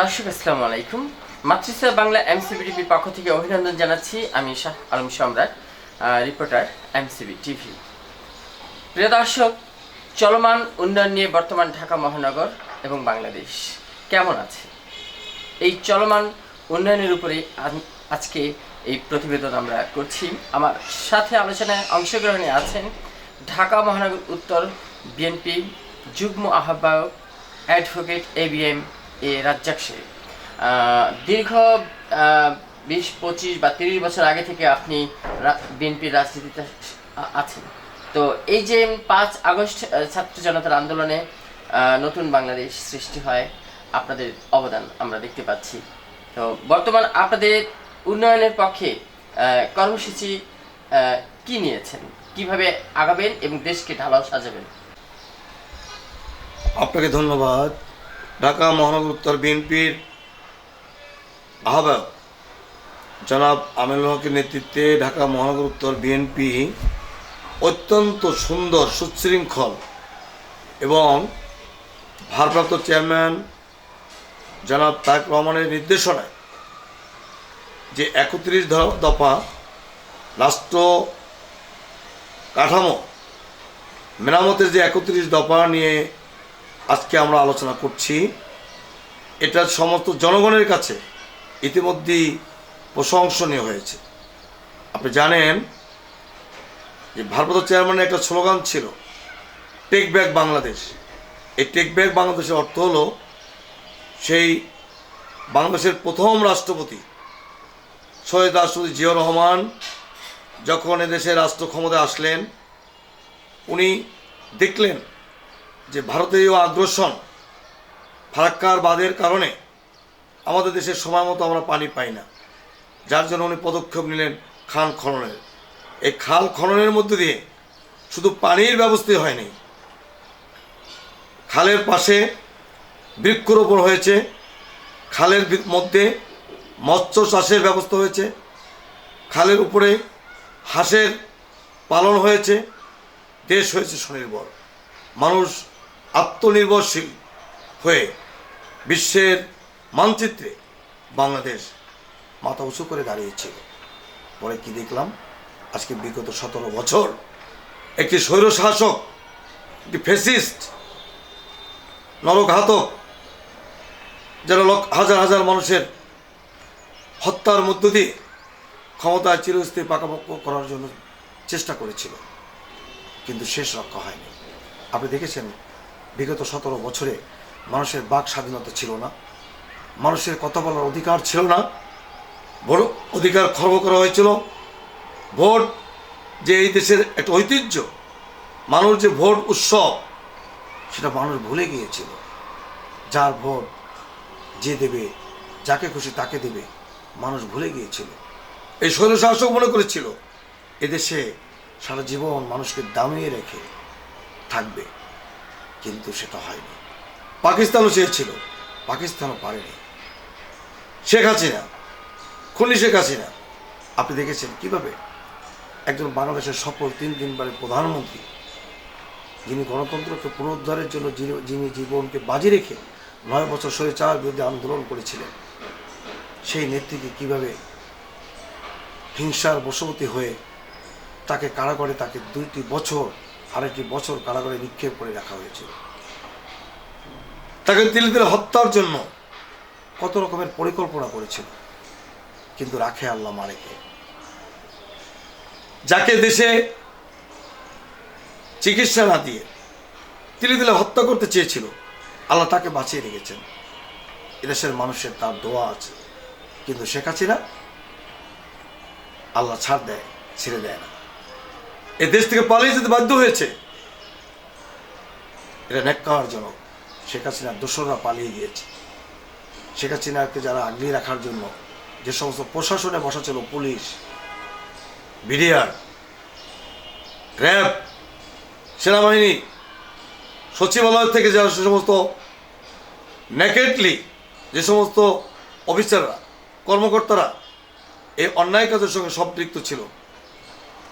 দর্শক, আসসালামু আলাইকুম। মাতৃসা বাংলা এমসিবি টিভির পক্ষ থেকে অভিনন্দন জানাচ্ছি। আমি শাহ আলম সম্রাট রিপোর্টার এমসিবি টিভি। প্রিয় দর্শক, চলমান উন্নয়ন নিয়ে বর্তমান ঢাকা মহানগর এবং বাংলাদেশ কেমন আছে? এই চলমান উন্নয়নের উপরে আজকে এই প্রতিবেদন আমরা করছি। আমার সাথে আলোচনায় অংশগ্রহণে আছেন ঢাকা মহানগর উত্তর বিএনপি যুগ্ম আহ্বায়ক, advocate A B M A Razzak Sheikh দীর্ঘ বিশ, পঁচিশ বা তিরিশ বছর আগে থেকে আপনি বিএনপির রাজনীতিতে আছেন। তো এই যে পাঁচ আগস্ট ছাত্র জনতার আন্দোলনে নতুন বাংলাদেশ সৃষ্টি হয়, আপনাদের অবদান আমরা দেখতে পাচ্ছি। তো বর্তমান আপনাদের উন্নয়নের পক্ষে কর্মসূচি কি নিয়েছেন? কীভাবে আগাবেন এবং দেশকে ঢালাও সাজাবেন? আপনাকে ধন্যবাদ। ঢাকা মহানগর উত্তর বিএনপির আহ্বায়ক জনাব আমিনুল হকের নেতৃত্বে ঢাকা মহানগর উত্তর বিএনপি অত্যন্ত সুন্দর, সুশৃঙ্খল এবং ভারপ্রাপ্ত চেয়ারম্যান জনাব তারেক রহমানের নির্দেশনায় যে একত্রিশ দফা রাষ্ট্র কাঠামো, মেরামতের যে একত্রিশ দফা নিয়ে আজকে আমরা আলোচনা করছি, এটা সমস্ত জনগণের কাছে ইতিমধ্যেই প্রশংসনীয় হয়েছে। আপনি জানেন যে ভারপ্রাপ্ত চেয়ারম্যানের একটা স্লোগান ছিল টেক ব্যাক বাংলাদেশ এই টেক ব্যাক বাংলাদেশের অর্থ হলো, সেই বাংলাদেশের প্রথম রাষ্ট্রপতি সৈয়দ রাষ্ট্রপতি জিয়াউর রহমান যখন এদেশের রাষ্ট্র ক্ষমতায় আসলেন, উনি দেখলেন যে ভারতীয় আগ্রাসন ফারাক্কার বাদের কারণে আমাদের দেশের সময় মতো আমরা পানি পাই না। যার জন্য উনি পদক্ষেপ নিলেন খাল খননের। এই খাল খননের মধ্যে দিয়ে শুধু পানির ব্যবস্থাই হয়নি, খালের পাশে বৃক্ষরোপণ হয়েছে, খালের মধ্যে মৎস্য চাষের ব্যবস্থা হয়েছে, খালের উপরে হাঁসের পালন হয়েছে, দেশ হয়েছে স্বনির্ভর। মানুষ আত্মনির্ভরশীল হয়ে বিশ্বের মানচিত্রে বাংলাদেশ মাথা উঁচু করে দাঁড়িয়েছিল। পরে কি দেখলাম? আজকে বিগত সতেরো বছর একটি স্বৈর শাসক একটি ফেসিস্ট নরঘাতক যারা হাজার হাজার মানুষের হত্যার মধ্য দিয়ে ক্ষমতায় চিরস্থায়ী পাকাপোক্ত করার জন্য চেষ্টা করেছিল। কিন্তু শেষ রক্ষা হয়নি। আপনি দেখেছেন বিগত সতেরো বছরে মানুষের বাক স্বাধীনতা ছিল না। মানুষের কথা বলার অধিকার ছিল না। বড় অধিকার খর্ব করা হয়েছিল। ভোট যে এই দেশের একটা ঐতিহ্য, মানুষ যে ভোট উৎসব, সেটা মানুষ ভুলে গিয়েছিল। যার ভোট যে দেবে, যাকে খুশি তাকে দেবে, মানুষ ভুলে গিয়েছিল। এই স্বৈরশাসক মনে করেছিল, এদেশে সারা জীবন মানুষকে দামিয়ে রেখে থাকবে। কিন্তু সেটা হয়নি। পাকিস্তানও চেয়েছিল পাকিস্তানও পারেনি। শেখ হাসিনা, খুনি শেখ হাসিনা, আপনি দেখেছেন কীভাবে একজন বাংলাদেশের সফল তিন তিনবারের প্রধানমন্ত্রী, যিনি গণতন্ত্রকে পুনরুদ্ধারের জন্য যিনি- জীবনকে বাজি রেখে নয় বছর স্বৈরাচার বিরুদ্ধে আন্দোলন করেছিলেন, সেই নেত্রীকে কীভাবে হিংসার বশবর্তী হয়ে তাকে কারাগারে তাকে দুইটি বছর আরেকটি বছর কারাগারে নিক্ষেপ করে রাখা হয়েছিল তাকে তিলে তিলে হত্যার জন্য কত রকমের পরিকল্পনা করেছিল, কিন্তু রাখে আল্লাহ মারেকে যাকে দেশে চিকিৎসা না দিয়ে তিলে তিলে হত্যা করতে চেয়েছিল, আল্লাহ তাকে বাঁচিয়ে রেখেছেন। এদেশের মানুষের তার দোয়া আছে, কিন্তু শেখ হাসিনা আল্লাহ ছাড় দেয়, ছেড়ে দেয় না। এ দেশ থেকে পালিয়ে যেতে বাধ্য হয়েছে। এটা ন্যাক্কারজনক। শেখ হাসিনার দোসররা পালিয়ে গিয়েছে। শেখ হাসিনাকে যারা আগলিয়ে রাখার জন্য যে সমস্ত প্রশাসনে বসা ছিল পুলিশ, বিডিআর, র্যাব, সেনাবাহিনী, সচিবালয় থেকে যারা সে সমস্ত নেকেটলি যে সমস্ত অফিসাররা, কর্মকর্তারা এই অন্যায় কাজের সঙ্গে সম্পৃক্ত ছিল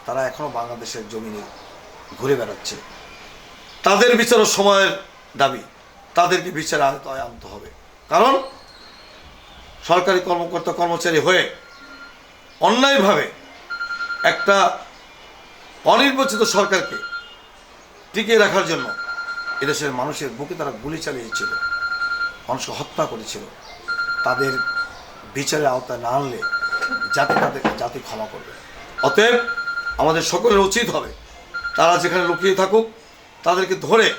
তারা এখনও বাংলাদেশের জমিনে ঘুরে বেড়াচ্ছে। তাদের বিচারও সময়ের দাবি, তাদেরকে বিচারে আওতায় আনতে হবে। কারণ সরকারি কর্মকর্তা কর্মচারী হয়ে অন্যায়ভাবে একটা অনির্বাচিত সরকারকে টিকিয়ে রাখার জন্য এদেশের মানুষের বুকে তারা গুলি চালিয়েছিল, মানুষকে হত্যা করেছিল। তাদের বিচারের আওতায় না আনলে জাতি তাদেরকে জাতি ক্ষমা করবে। অতএব আমাদের সকলের উচিত হবে। তারা যেখানে লুকিয়ে থাকুক, তাদেরকে ধরে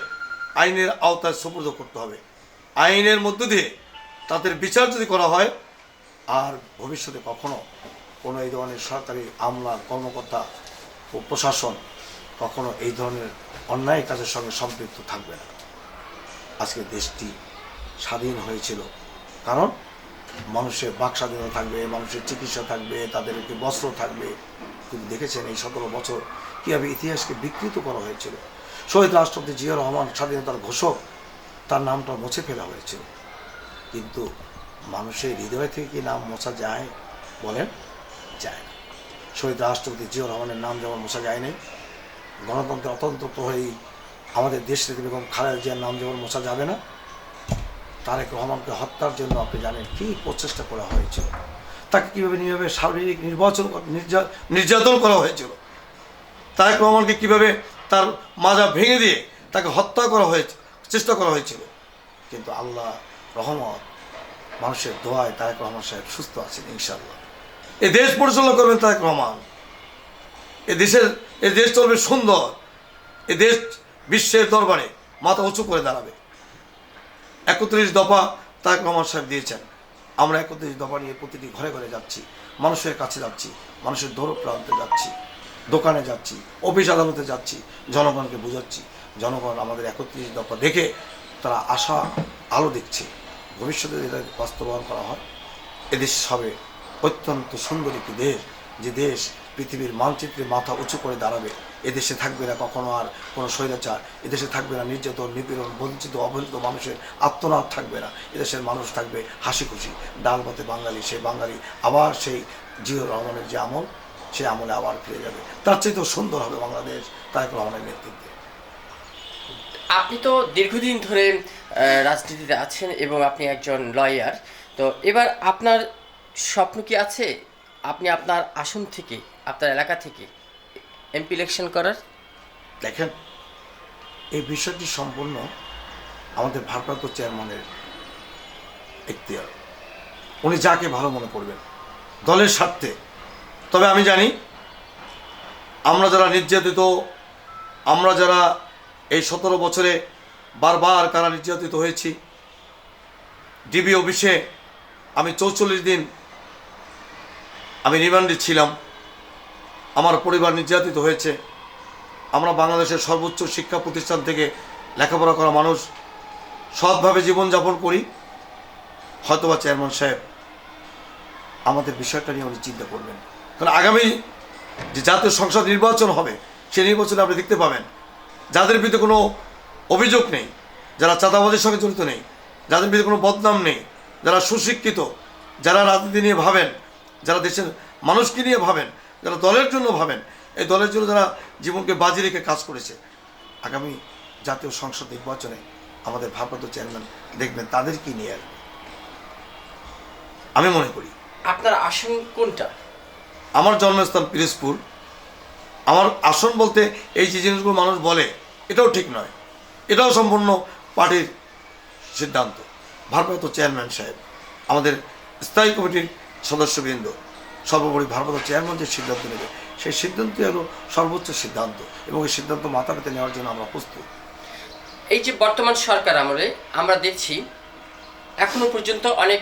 আইনের আওতায় সুপর্দ করতে হবে। আইনের মধ্য দিয়ে তাদের বিচার যদি করা হয়, আর ভবিষ্যতে কখনো কোনো এই ধরনের সরকারি আমলা, কর্মকর্তা ও প্রশাসন কখনো এই ধরনের অন্যায় কাজের সঙ্গে সম্পৃক্ত থাকবে না। আজকে দেশটি স্বাধীন হয়েছিল। কারণ মানুষের বাক স্বাধীনতা থাকবে, মানুষের চিকিৎসা থাকবে, তাদেরকে বস্ত্র থাকবে কিন্তু দেখেছেন এই সতেরো বছর কীভাবে ইতিহাসকে বিকৃত করা হয়েছিল। শহীদ রাষ্ট্রপতি জিয়া রহমান স্বাধীনতার ঘোষক, তার নামটা মুছে ফেলা হয়েছিল। কিন্তু মানুষের হৃদয় থেকে কি নাম মোছা যায় বলেন? যায় শহীদ রাষ্ট্রপতি জিয়া রহমানের নাম যেমন মোছা যায় নাই, গণতন্ত্রের অত্যন্ত প্রহরী আমাদের দেশ থেকে বেগম খালেদা জিয়ার নাম যেমন মোছা যাবে না, তারেক রহমানকে হত্যার জন্য আপনি জানেন কী প্রচেষ্টা করা হয়েছিল। তাকে কীভাবে নিভাবে শারীরিক নির্বাচন নির্যাতন করা হয়েছিল? তারেক রহমানকে কীভাবে তার মাজা ভেঙে দিয়ে তাকে হত্যা করা হয়েছে, চেষ্টা করা হয়েছিল? কিন্তু আল্লাহ রহমত মানুষের দোয়ায় তারেক রহমান সাহেব সুস্থ আছেন ইনশাল্লাহ এ দেশ পরিচালনা করবেন তারেক রহমান। এ দেশের, এ দেশ চলবে সুন্দর। এ দেশ বিশ্বের দরবারে মাথা উঁচু করে দাঁড়াবে। একত্রিশ দফা তারেক রহমান সাহেব দিয়েছেন। আমরা একত্রিশ দফা নিয়ে প্রতিটি ঘরে ঘরে যাচ্ছি, মানুষের কাছে যাচ্ছি, মানুষের দৌড় প্রান্তে যাচ্ছি, দোকানে যাচ্ছি, অফিস আদালতে যাচ্ছি, জনগণকে বুঝাচ্ছি, জনগণ আমাদের একত্রিশ দফা দেখে তারা আশা, আলো দেখছে। ভবিষ্যতে যদি বাস্তবায়ন করা হয়, এদেশ হবে অত্যন্ত সুন্দর একটি দেশ, যে দেশ পৃথিবীর মানচিত্রে মাথা উঁচু করে দাঁড়াবে। এদেশে থাকবে না কখনো আর কোনো স্বৈরাচার, এদেশে থাকবে না নির্যাতন, নিপীড়ন, বঞ্চিত, অবহেলিত মানুষের আত্মনাদ থাকবে না। এদেশের মানুষ থাকবে হাসি খুশি ডাল ভাতে বাঙালি, সেই বাঙালি আবার সেই জিও রহমানের যে আমল, সেই আমলে আবার ফিরে যাবে। তার চেয়ে তো সুন্দর হবে বাংলাদেশ তারেক রহমানের নেতৃত্বে। আপনি তো দীর্ঘদিন ধরে রাজনীতিতে আছেন এবং আপনি একজন লয়ার তো এবার আপনার স্বপ্ন কি আছে? আপনি আপনার আসন থেকে, আপনার এলাকা থেকে এমপি ইলেকশন করার? দেখেন, এই বিষয়টি সম্পূর্ণ আমাদের ভারপ্রাপ্ত চেয়ারম্যানের এখতিয়ার। উনি যাকে ভালো মনে করবেন, দলের স্বার্থে। তবে আমি জানি, আমরা যারা নির্যাতিত, আমরা যারা এই সতেরো বছরে বারবার কারা নির্যাতিত হয়েছি, ডিবি অফিসে আমি চৌচল্লিশ দিন আমি রিমান্ডে ছিলাম। আমার পরিবার নির্যাতিত হয়েছে। আমরা বাংলাদেশের সর্বোচ্চ শিক্ষা প্রতিষ্ঠান থেকে লেখাপড়া করা মানুষ। সৎভাবে জীবনযাপন করি। হয়তোবা চেয়ারম্যান সাহেব আমাদের বিষয়টা নিয়ে উনি চিন্তা করবেন। কারণ আগামী যে জাতীয় সংসদ নির্বাচন হবে সেই নির্বাচনে আপনি দেখতে পাবেন, যাদের বিরুদ্ধে কোনো অভিযোগ নেই, যারা চাঁদাবাজের সঙ্গে জড়িত নেই, যাদের বিরুদ্ধে কোনো বদনাম নেই, যারা সুশিক্ষিত, যারা রাজনীতি নিয়ে ভাবেন, যারা দেশের মানুষকে নিয়ে ভাবেন যারা দলের জন্য ভাবেন এই দলের জন্য যারা জীবনকে বাজি রেখে কাজ করেছে আগামী জাতীয় সংসদ নির্বাচনে আমাদের ভারপ্রাপ্ত চেয়ারম্যান দেখবেন তাদেরকে নিয়ে আসবে। আমি মনে করি। আপনার আসন কোনটা? আমার জন্মস্থান পিরোজপুর। আমার আসন বলতে এই যে জিনিসগুলো মানুষ বলে এটাও ঠিক নয়। এটাও সম্পূর্ণ পার্টির সিদ্ধান্ত। ভারপ্রাপ্ত চেয়ারম্যান সাহেব আমাদের স্থায়ী কমিটির সদস্যবৃন্দ সর্বোপরি ভারপ্রাপ্ত চেয়ারম্যান যে সিদ্ধান্ত নেবে, সেই সিদ্ধান্তই হলো সর্বোচ্চ সিদ্ধান্ত এবং এই সিদ্ধান্ত মাথা পেতে নেওয়ার জন্য আমরা প্রস্তুত। এই যে বর্তমান সরকার আমলে আমরা দেখছি এখনও পর্যন্ত অনেক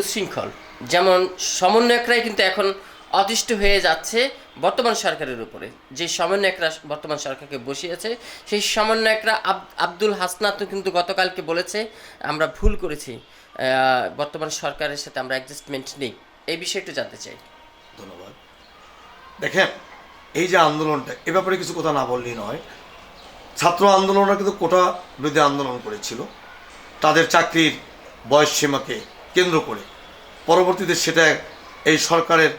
উচ্ছৃঙ্খল। যেমন সমন্বয়করাই কিন্তু এখন অতিষ্ঠ হয়ে যাচ্ছে বর্তমান সরকারের উপরে। যে সমন্বয়করা বর্তমান সরকারকে বসিয়েছে, সেই সমন্বয়করা আব- আব্দুল হাসনাত কিন্তু গতকালকে বলেছে, আমরা ভুল করেছি বর্তমান সরকারের সাথে আমরা অ্যাডজাস্টমেন্ট নেই। এই বিষয়ে একটু জানতে চাই। ধন্যবাদ। দেখেন, এই যে আন্দোলনটা, এ ব্যাপারে কিছু কথা না বললেই নয়। ছাত্র আন্দোলনরা কিন্তু কোটা বিরুদ্ধে আন্দোলন করেছিল। তাদের চাকরির বয়স সীমাকে কেন্দ্র করে। পরবর্তীতে সেটা এই সরকারের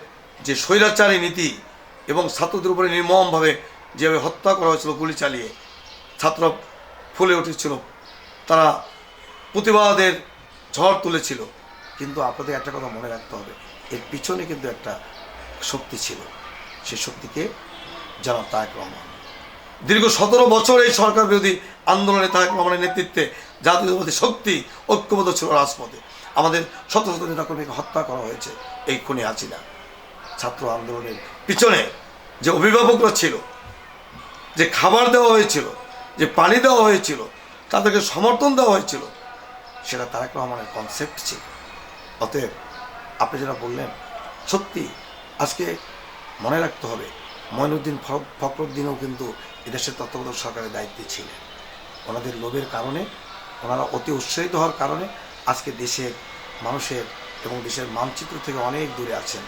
যে স্বৈরাচারী নীতি এবং ছাত্রদের উপরে নির্মমভাবে যেভাবে হত্যা করা হয়েছিল, গুলি চালিয়ে ছাত্র ফুলে উঠেছিল, তারা প্রতিবাদের ঝড় তুলেছিল। কিন্তু আপনাদের একটা কথা মনে রাখতে হবে, এর পিছনে কিন্তু একটা শক্তি ছিল। সেই শক্তিকে জনাব তারেক রহমান। দীর্ঘ সতেরো বছর এই সরকার বিরোধী আন্দোলনে তারেক রহমানের নেতৃত্বে জাতীয়তাবাদী শক্তি ঐক্যবদ্ধ ছিল রাজপথে। আমাদের শত শত নেতাকর্মীকে হত্যা করা হয়েছে, এই খুনি হাসিনা। ছাত্র আন্দোলনের পিছনে যে অভিভাবকরা ছিল, যে খাবার দেওয়া হয়েছিল, যে পানি দেওয়া হয়েছিল, তাদেরকে সমর্থন দেওয়া হয়েছিল, সেটা তারেক রহমানের কনসেপ্ট ছিল। অতএব আপনি যেটা বললেন, সত্যি আজকে মনে রাখতে হবে ময়নুদ্দিন ফখ- ফখরুদ্দিনও কিন্তু এদেশের তত্ত্বাবধায়ক সরকারের দায়িত্বে ছিলেন। ওনাদের লোভের কারণে, ওনারা অতি উৎসাহিত হওয়ার কারণে আজকে দেশের মানুষের এবং দেশের মানচিত্র থেকে অনেক দূরে আছেন।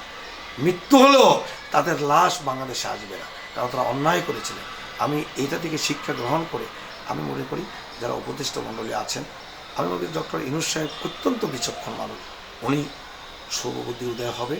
মৃত্যু হলেও তাদের লাশ বাংলাদেশে আসবে না। কারণ তারা অন্যায় করেছিলেন। আমি এইটা থেকে শিক্ষা গ্রহণ করে আমি মনে করি যারা উপদেষ্টা মণ্ডলী আছেন, আমি মনে করি ডক্টর ইনুস সাহেব অত্যন্ত বিচক্ষণ মানুষ। উনি শুভবুদ্ধি উদয় হবে,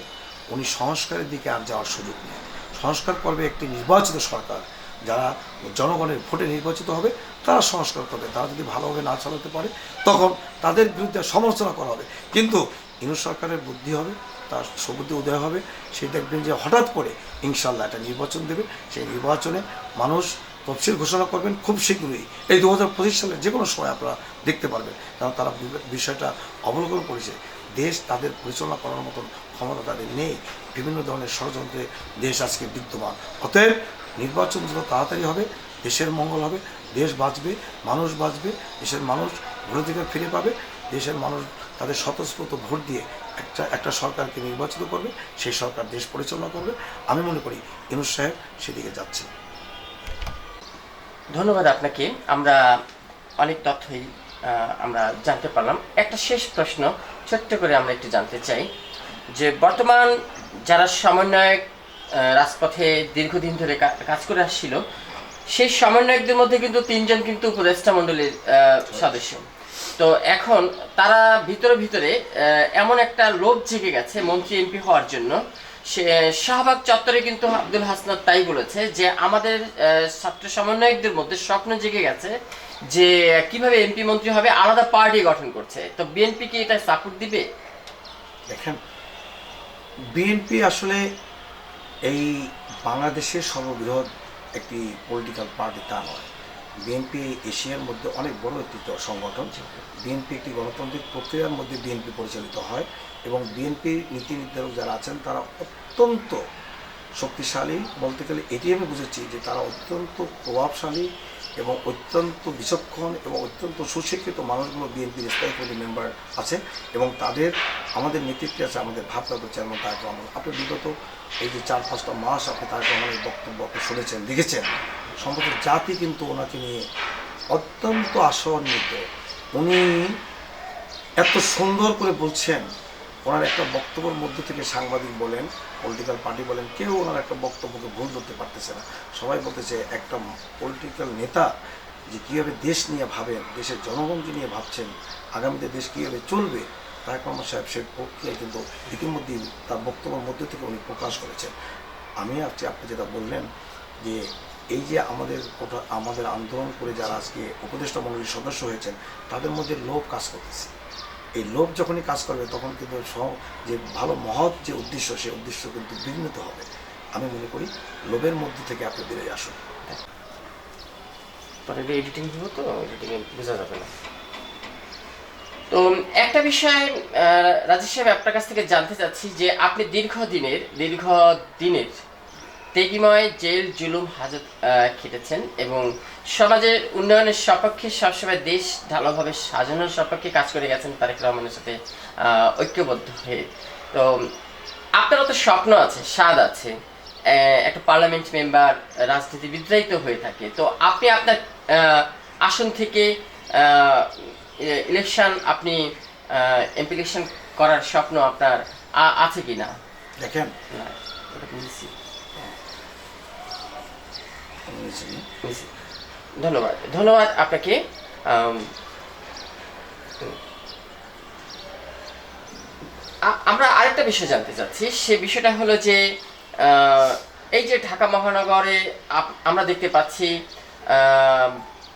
উনি সংস্কারের দিকে আর যাওয়ার সুযোগ নেই। সংস্কার পর্বে একটি নির্বাচিত সরকার। যারা জনগণের ভোটে নির্বাচিত হবে, তারা সংস্কার করবে। তারা যদি ভালোভাবে না চালাতে পারে, তখন তাদের বিরুদ্ধে সমালোচনা করা হবে। কিন্তু ইনুস সরকারের বুদ্ধি হবে তার সুবুদ্ধি উদয় হবে। সেই দেখবেন যে হঠাৎ করে ইনশাল্লাহ একটা নির্বাচন দেবে। সেই নির্বাচনে মানুষ তফসিল ঘোষণা করবেন খুব শীঘ্রই। এই দু হাজার পঁচিশ সালে যে কোনো সময় আপনারা দেখতে পারবেন। কারণ তারা বিষয়টা অবলোকন করেছে। দেশ তাদের পরিচালনা করার মতন ক্ষমতা তাদের নেই। বিভিন্ন ধরনের ষড়যন্ত্রে দেশ আজকে বিদ্যমান। অতএব নির্বাচন যত তাড়াতাড়ি হবে, দেশের মঙ্গল হবে, দেশ বাঁচবে, মানুষ বাঁচবে, দেশের মানুষ ভোটাধিকার ফিরে পাবে, দেশের মানুষ তাদের স্বতঃস্ফূর্ত ভোট দিয়ে একটা একটা সরকারকে নির্বাচিত করবে, সেই সরকার দেশ পরিচালনা করবে। আমি মনে করি ইনুস সাহেব সেদিকে যাচ্ছে ধন্যবাদ আপনাকে। আমরা অনেক তথ্যই আমরা জানতে পারলাম। একটা শেষ প্রশ্ন, ছোট্ট করে আমরা একটু জানতে চাই যে বর্তমান যারা সমন্বয়ক রাজপথে দীর্ঘদিন ধরে কাজ করে আসছিল, সেই সমন্বয়কদের মধ্যে কিন্তু তিনজন কিন্তু উপদেষ্টা মণ্ডলীর সদস্য। তো এখন তারা ভিতরে ভিতরে এমন একটা লোভ জেগে গেছে মন্ত্রী এমপি হওয়ার জন্য। সে, শাহবাগ চত্বরে কিন্তু আব্দুল হাসনাত তাই বলেছে যে আমাদের ছাত্র সমন্বয়কদের মধ্যে স্বপ্ন জেগে গেছে যে কীভাবে এমপি মন্ত্রী হবে, আলাদা পার্টি গঠন করছে। তো বিএনপি কি এটা সাপোর্ট দিবে? দেখেন, বিএনপি আসলে এই বাংলাদেশের সর্ববৃহৎ একটি পলিটিক্যাল পার্টি তা নয়। বিএনপি এশিয়ার মধ্যে অনেক বড় একটি সংগঠন। বিএনপি একটি গণতান্ত্রিক প্রক্রিয়ার মধ্যে বিএনপি পরিচালিত হয় এবং বিএনপির নীতি নির্ধারক যারা আছেন তারা অত্যন্ত শক্তিশালী বলতে গেলে এটি আমি বুঝেছি যে তারা অত্যন্ত প্রভাবশালী এবং অত্যন্ত বিচক্ষণ এবং অত্যন্ত সুশিক্ষিত মানুষগুলো বিএনপির স্থায়ী কমিটি মেম্বার আছে এবং তাদের, আমাদের নেতৃত্বে আছে আমাদের ভারপ্রাপ্ত চেয়ারম্যান তারেক রহমান। আপনি বিগত এই যে চার পাঁচটা মাস আপনি তারেক রহমানের বক্তব্য আপনি শুনেছেন, দেখেছেন সম্ভবত জাতি কিন্তু ওনাকে নিয়ে অত্যন্ত আশান্বিত। উনি এত সুন্দর করে বলছেন ওনার একটা বক্তব্যের মধ্য থেকে সাংবাদিক বলেন পলিটিক্যাল পার্টি বলেন, কেউ ওনার একটা বক্তব্যকে ভুল ধরতে পারতেছে না। সবাই বলতেছে, একটা পলিটিক্যাল নেতা যে কীভাবে দেশ নিয়ে ভাবেন, দেশের জনগণকে নিয়ে ভাবছেন, আগামীতে দেশ কীভাবে চলবে তারেক রহমান সাহেব সেই প্রক্রিয়ায় কিন্তু ইতিমধ্যেই তার বক্তব্যের মধ্যে থেকে উনি প্রকাশ করেছেন। আমি আজকে আপনি যেটা বললেন যে এই যে আমাদের আমাদের আন্দোলন করে যারা আজকে উপদেষ্টা মণ্ডলীর সদস্য হয়েছেন, তাদের মধ্যে লোভ কাজ করতেছে। এই লোভ যখনই কাজ করবে, তখন কিন্তু যে ভালো মহৎ যে উদ্দেশ্য, সেই উদ্দেশ্য কিন্তু বিঘ্নিত হবে। আমি মনে করি লোভের মধ্যে থেকে আপনি বেরিয়ে আসুন। এডিটিং দিব তো বোঝা যাবে না। তো একটা বিষয় রাজেশ সাহেব আপনার কাছ থেকে জানতে চাচ্ছি যে আপনি দীর্ঘদিনের দীর্ঘদিনের তেগিময় জেল জুলুম হাজত খেটেছেন এবং সমাজের উন্নয়নের সপক্ষে সবসময় দেশ ঢালাভাবে সাজানোর সপক্ষে কাজ করে গেছেন তারেক রহমানের সাথে ঐক্যবদ্ধ হয়ে। তো আপনারও তো স্বপ্ন আছে স্বাদ আছে একটা পার্লামেন্ট মেম্বার রাজনীতিবিদরাই তো হয়ে থাকে। তো আপনি আপনার আসন থেকে ইলেকশন আপনি এমপি ইলেকশন করার স্বপ্ন আপনার আছে কি না দেখেন না, ওটা বুঝেছি, বুঝেছি। বুঝেছি। ধন্যবাদ। ধন্যবাদ আপনাকে। আমরা আরেকটা বিষয় জানতে চাচ্ছি। সে বিষয়টা হলো যে এই যে ঢাকা মহানগরে আমরা দেখতে পাচ্ছি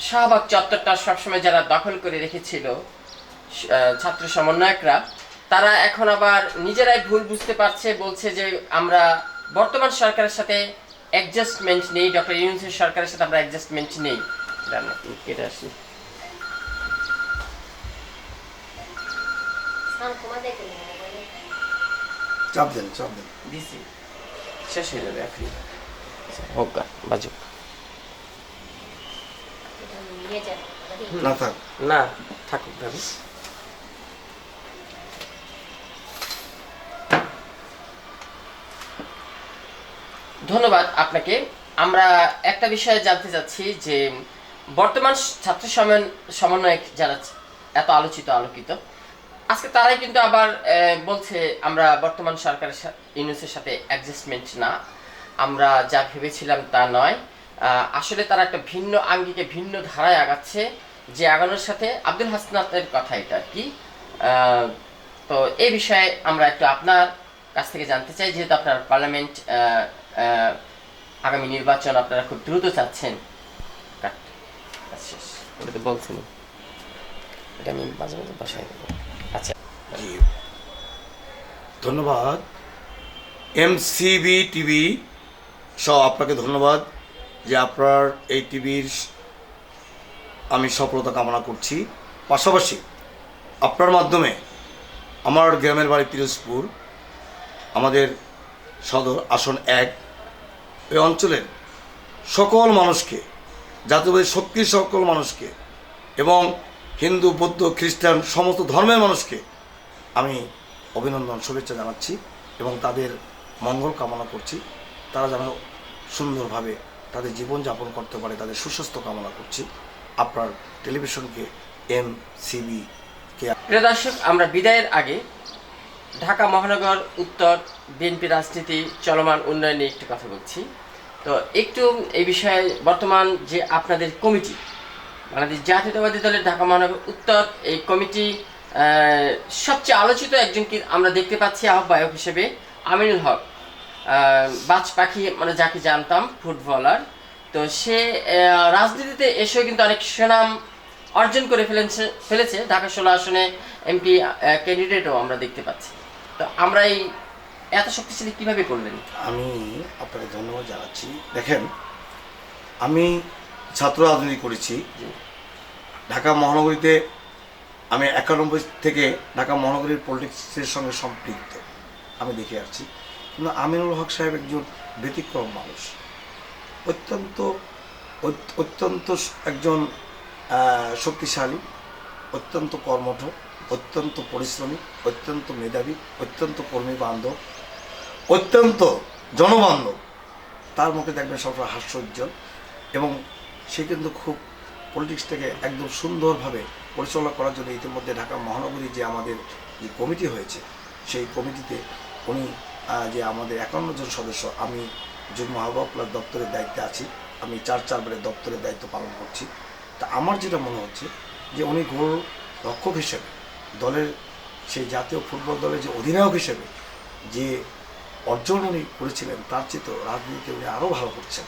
শাহবাগ চত্বরটা সবসময় যারা দখল করে রেখেছিল ছাত্র সমন্বয়করা, তারা এখন আবার নিজেরাই ভুল বুঝতে পারছে, বলছে যে আমরা বর্তমান সরকারের সাথে অ্যাডজাস্টমেন্ট নেই ডক্টর ইউনুসের সরকারের সাথে আমরা অ্যাডজাস্টমেন্ট নেই। রান্না কেটে আসি। চাপ দেন চাপ দেন। দিছি। শেষ হয়ে যাবে এখন। হোক গা, বাজুক। না থাক। না থাকুক ধন্যবাদ আপনাকে। আমরা একটা বিষয়ে জানতে চাচ্ছি যে, বর্তমান ছাত্র সমন সমন্বয়ক যারা এত আলোচিত, আলোকিত, আজকে তারাই কিন্তু আবার বলছে আমরা বর্তমান সরকারের ইউনুসের সাথে অ্যাডজাস্টমেন্ট না। আমরা যা ভেবেছিলাম তা নয়। আসলে তারা একটা ভিন্ন আঙ্গিকে, ভিন্ন ধারায় আগাচ্ছে যে আগানোর সাথে আব্দুল হাসনাতের কথা এটা আর কি। তো এই বিষয়ে আমরা একটু আপনার কাছ থেকে জানতে চাই, যেহেতু আপনার পার্লামেন্ট আগামী নির্বাচন আপনারা খুব দ্রুত চাচ্ছেন। শেষ। ওটা তো বলছেন। এটা আমি মাঝে মাঝে বাসায় দেবো। আচ্ছা। জি ধন্যবাদ। এমসিবি টিভি সহ আপনাকে ধন্যবাদ যে আপনার এই টিভির আমি সফলতা কামনা করছি। পাশাপাশি আপনার মাধ্যমে আমার গ্রামের বাড়ি পিরোজপুর আমাদের সদর আসন এক। এই অঞ্চলের সকল মানুষকে, জাতীয়বাদী শক্তির সকল মানুষকে এবং হিন্দু, বৌদ্ধ, খ্রিস্টান, সমস্ত ধর্মের মানুষকে আমি অভিনন্দন, শুভেচ্ছা জানাচ্ছি এবং তাদের মঙ্গল কামনা করছি। তারা যেন সুন্দরভাবে তাদের জীবনযাপন করতে পারে, তাদের সুস্বাস্থ্য কামনা করছি। আপনার টেলিভিশনকে এম সিবি কে দর্শক, আমরা বিদায়ের আগে ঢাকা মহানগর, উত্তর, বিএনপি রাজনীতি, চলমান উন্নয়ন নিয়ে একটু কথা বলছি। তো একটু এই বিষয়ে বর্তমান যে আপনাদের কমিটি, বাংলাদেশ জাতীয়তাবাদী দলের ঢাকা মহানগর, উত্তর, এই কমিটি সবচেয়ে আলোচিত একজনকে আমরা দেখতে পাচ্ছি আহ্বায়ক হিসেবে, আমিনুল হক। বাজ পাখি মানে যাকে জানতাম, ফুটবলার। তো সে রাজনীতিতে এসেও কিন্তু অনেক সুনাম অর্জন করে ফেলেছে ফেলেছে। ঢাকা ষোলো আসনে এমপি ক্যান্ডিডেটও আমরা দেখতে পাচ্ছি। তো আমরা এই এত শক্তিশালী কীভাবে করলেন আমি আপনাকে ধন্যবাদ জানাচ্ছি। দেখেন আমি ছাত্র রাজনীতি করেছি। ঢাকা মহানগরীতে আমি একানব্বই থেকে ঢাকা মহানগরীর পলিটিক্সের সঙ্গে সম্পৃক্ত। আমি দেখে আসছি। কিন্তু আমিনুল হক সাহেব একজন ব্যতিক্রম মানুষ। অত্যন্ত অত্যন্ত একজন শক্তিশালী অত্যন্ত কর্মঠ। অত্যন্ত পরিশ্রমী, অত্যন্ত মেধাবী, অত্যন্ত কর্মী বান্ধব, অত্যন্ত জনবান্ধব। তার মুখে দেখবেন সবসময় হাস্যোজ্জ্বল এবং সে কিন্তু খুব পলিটিক্সটাকে একদম সুন্দরভাবে পরিচালনা করার জন্য ইতিমধ্যে ঢাকা মহানগরী যে আমাদের যে কমিটি হয়েছে, সেই কমিটিতে উনি যে আমাদের একান্ন জন সদস্য, আমি যুগ্ম আহ্বায়ক দপ্তরের দায়িত্বে আছি, আমি চার চারবারের দপ্তরের দায়িত্ব পালন করছি। তা আমার যেটা মনে হচ্ছে যে উনি গোল রক্ষক হিসেবে দলের সেই জাতীয় ফুটবল দলের যে অধিনায়ক হিসেবে যে অর্জন উনি করেছিলেন, তার চেয়ে তো রাজনীতিতে উনি আরও ভালো করছেন।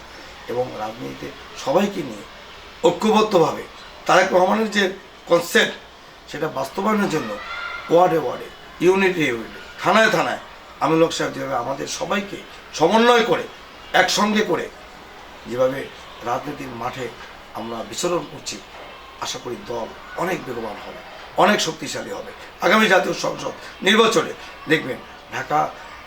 এবং রাজনীতিতে সবাইকে নিয়ে ঐক্যবদ্ধভাবে তারেক রহমানের যে কনসেপ্ট সেটা বাস্তবায়নের জন্য ওয়ার্ডে ওয়ার্ডে ইউনিটে ইউনিটে থানায় থানায় আমিনুল হক সাহেব যেভাবে আমাদের সবাইকে সমন্বয় করে, একসঙ্গে করে যেভাবে রাজনীতির মাঠে আমরা বিচরণ করছি, আশা করি দল অনেক বেগবান হবে। অনেক শক্তিশালী হবে। আগামী জাতীয় সংসদ নির্বাচনে দেখবেন ঢাকা,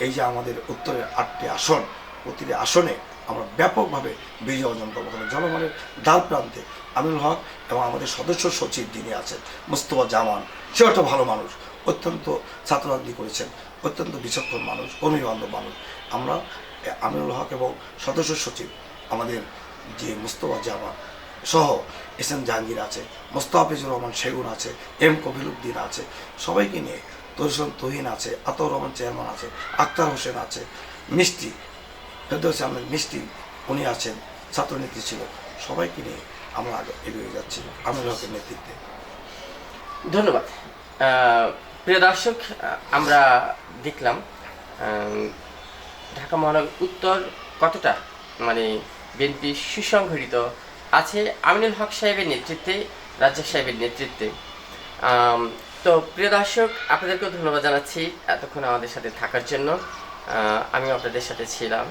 এই যে আমাদের উত্তরের আটটি আসন, প্রতিটি আসনে আমরা ব্যাপকভাবে বিজয় অর্জন করব। কারণ জনগণের দ্বার প্রান্তে আমিনুল হক এবং আমাদের সদস্য সচিব যিনি আছেন, মুস্তফা জামান, সে একটা ভালো মানুষ, অত্যন্ত ছাত্র করেছেন, অত্যন্ত বিচক্ষণ মানুষ কর্মী বান্ধব মানুষ। আমরা আমিনুল হক এবং সদস্য সচিব, আমাদের যে মুস্তফা জামান সহ এস এম জাহাঙ্গীর আছে, মোস্তাফিজুর রহমান সেগুন আছে, এম কফিলুদ্দিন আছে, সবাইকে নিয়ে তরিসন তহিন আছে আতর রহমান চেয়ারম্যান আছে, আক্তার হোসেন আছে, মিষ্টি, ফেরদৌস আহমেদ মিষ্টি, উনি আছেন, ছাত্রনেত্রী ছিল, সবাইকে নিয়ে আমরা আগে এগিয়ে যাচ্ছি, আমির হকের নেতৃত্বে। ধন্যবাদ। প্রিয় দর্শক, আমরা দেখলাম ঢাকা মহানগর উত্তর কতটা মানে বিএনপি সুসংগঠিত আছে আমিনুল হক সাহেবের নেতৃত্বে, রাজ্জাক সাহেবের নেতৃত্বে। তো প্রিয় দর্শক, আপনাদেরকেও ধন্যবাদ জানাচ্ছি এতক্ষণ আমাদের সাথে থাকার জন্য। আমি আমিও আপনাদের সাথে ছিলাম।